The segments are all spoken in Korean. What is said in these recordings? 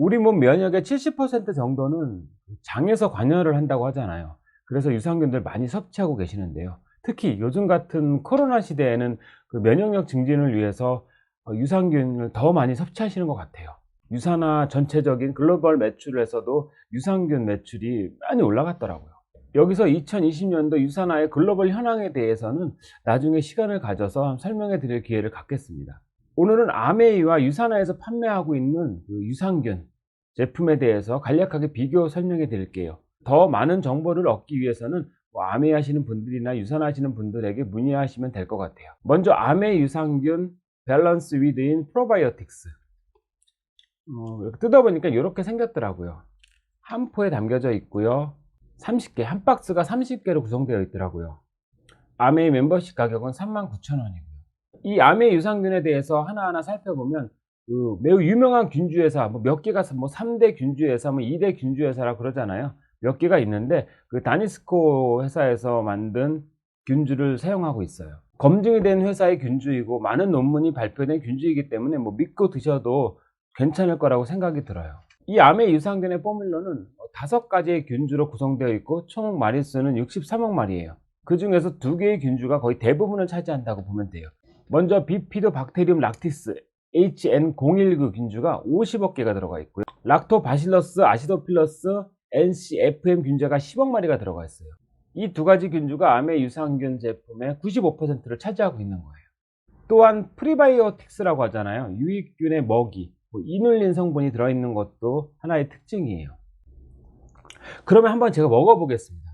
우리 몸 면역의 70% 정도는 장에서 관여를 한다고 하잖아요. 그래서 유산균들 많이 섭취하고 계시는데요. 특히 요즘 같은 코로나 시대에는 그 면역력 증진을 위해서 어, 유산균을 더 많이 섭취하시는 것 같아요. 유산화 전체적인 글로벌 매출에서도 유산균 매출이 많이 올라갔더라고요. 여기서 2020년도 유산화의 글로벌 현황에 대해서는 나중에 시간을 가져서 설명해 드릴 기회를 갖겠습니다. 오늘은 아메이와 유산화에서 판매하고 있는 그 유산균 제품에 대해서 간략하게 비교 설명해 드릴게요. 더 많은 정보를 얻기 위해서는 뭐 아메이 하시는 분들이나 유산화 하시는 분들에게 문의하시면 될 것 같아요. 먼저 아메이 유산균 밸런스 위드인 프로바이오틱스 어, 뜯어보니까 이렇게 생겼더라고요. 한 포에 담겨져 있고요. 30개, 한 박스가 30개로 구성되어 있더라고요. 아메이 멤버십 가격은 39,000원이고요. 이 아메이 유산균에 대해서 하나하나 살펴보면 그 매우 유명한 균주 회사 뭐 몇 개가 뭐 3대 균주 회사, 뭐 2대 균주 회사라 그러잖아요. 몇 개가 있는데 그 다니스코 회사에서 만든 균주를 사용하고 있어요. 검증이 된 회사의 균주이고 많은 논문이 발표된 균주이기 때문에 뭐 믿고 드셔도 괜찮을 거라고 생각이 들어요. 이 암의 유산균의 포뮬러는 다섯 가지의 균주로 구성되어 있고 총 마리수는 63억 마리예요. 그 중에서 두 개의 균주가 거의 대부분을 차지한다고 보면 돼요. 먼저 비피도 박테리움 락티스 HN019 균주가 50억 개가 들어가 있고요. 락토바실러스 아시도필러스 NCFM 균주가 10억 마리가 들어가 있어요. 이 두 가지 균주가 암의 유산균 제품의 95%를 차지하고 있는 거예요. 또한 프리바이오틱스라고 하잖아요. 유익균의 먹이, 뭐 이눌린 성분이 들어있는 것도 하나의 특징이에요. 그러면 한번 제가 먹어보겠습니다.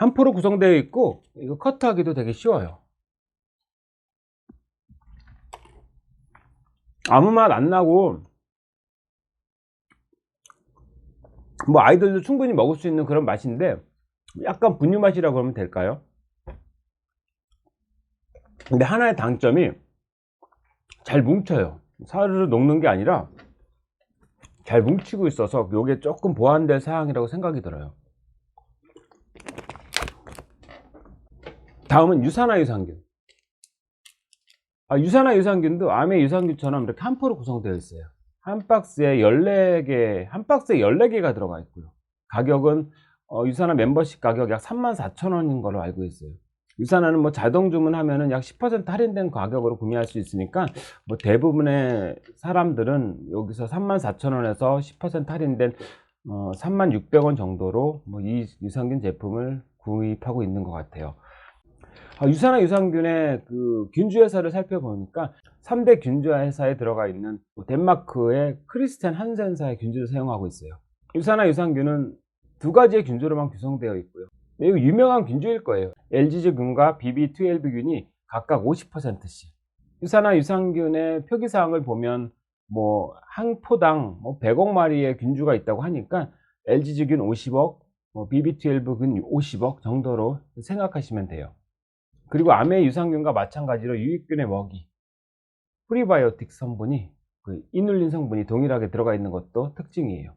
한 포로 구성되어 있고 이거 커트하기도 되게 쉬워요. 아무 맛 안 나고 뭐 아이들도 충분히 먹을 수 있는 그런 맛인데 약간 분유 맛이라고 하면 될까요? 근데 하나의 단점이 잘 뭉쳐요. 사르르 녹는 게 아니라 잘 뭉치고 있어서 이게 조금 보완될 사항이라고 생각이 들어요. 다음은 유산화 유산균. 아, 유산화 유산균도 암의 유산균처럼 이렇게 한 포로 구성되어 있어요. 한 박스에 14개, 한 박스에 14개가 들어가 있고요. 가격은 어, 유산화 멤버십 가격 약 34,000원인 걸로 알고 있어요. 유산화는 뭐 자동 주문하면은 약 10% 할인된 가격으로 구매할 수 있으니까 뭐 대부분의 사람들은 여기서 34,000원에서 10% 할인된 어, 36,000원 정도로 뭐 이 유산균 제품을 구입하고 있는 것 같아요. 아, 유산화 유산균의 그 균주 회사를 살펴보니까 3대 균주 회사에 들어가 있는 덴마크의 크리스텐 한센사의 균주를 사용하고 있어요. 유산화 유산균은 두 가지의 균주로만 구성되어 있고요. 매우 유명한 균주일 거예요. LGG균과 BB12균이 각각 50%씩. 유산화 유산균의 표기사항을 보면 뭐 한 포당 뭐 100억 마리의 균주가 있다고 하니까 LGG균 50억, 뭐 BB12균 50억 정도로 생각하시면 돼요. 그리고 암의 유산균과 마찬가지로 유익균의 먹이, 프리바이오틱 성분이 그 이눌린 성분이 동일하게 들어가 있는 것도 특징이에요.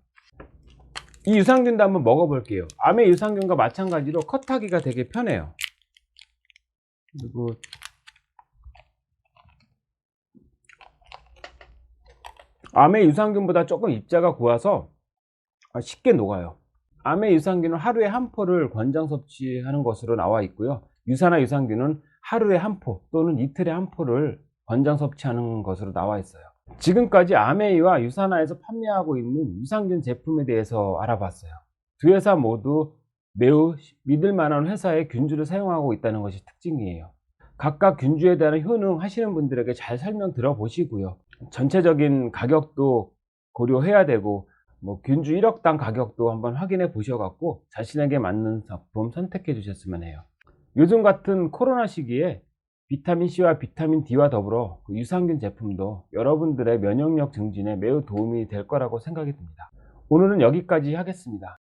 이 유산균도 한번 먹어볼게요. 암의 유산균과 마찬가지로 컷하기가 되게 편해요. 그리고 암의 유산균보다 조금 입자가 고와서 쉽게 녹아요. 암의 유산균은 하루에 한 포를 권장 섭취하는 것으로 나와 있고요. 유산화 유산균은 하루에 한 포 또는 이틀에 한 포를 권장 섭취하는 것으로 나와 있어요. 지금까지 아메이와 유산화에서 판매하고 있는 유산균 제품에 대해서 알아봤어요. 두 회사 모두 매우 믿을 만한 회사의 균주를 사용하고 있다는 것이 특징이에요. 각각 균주에 대한 효능 하시는 분들에게 잘 설명 들어보시고요. 전체적인 가격도 고려해야 되고 뭐 균주 1억당 가격도 한번 확인해 보셔갖고 자신에게 맞는 작품 선택해 주셨으면 해요. 요즘 같은 코로나 시기에 비타민C와 비타민 D와 더불어 그 유산균 제품도 여러분들의 면역력 증진에 매우 도움이 될 거라고 생각이 듭니다. 오늘은 여기까지 하겠습니다.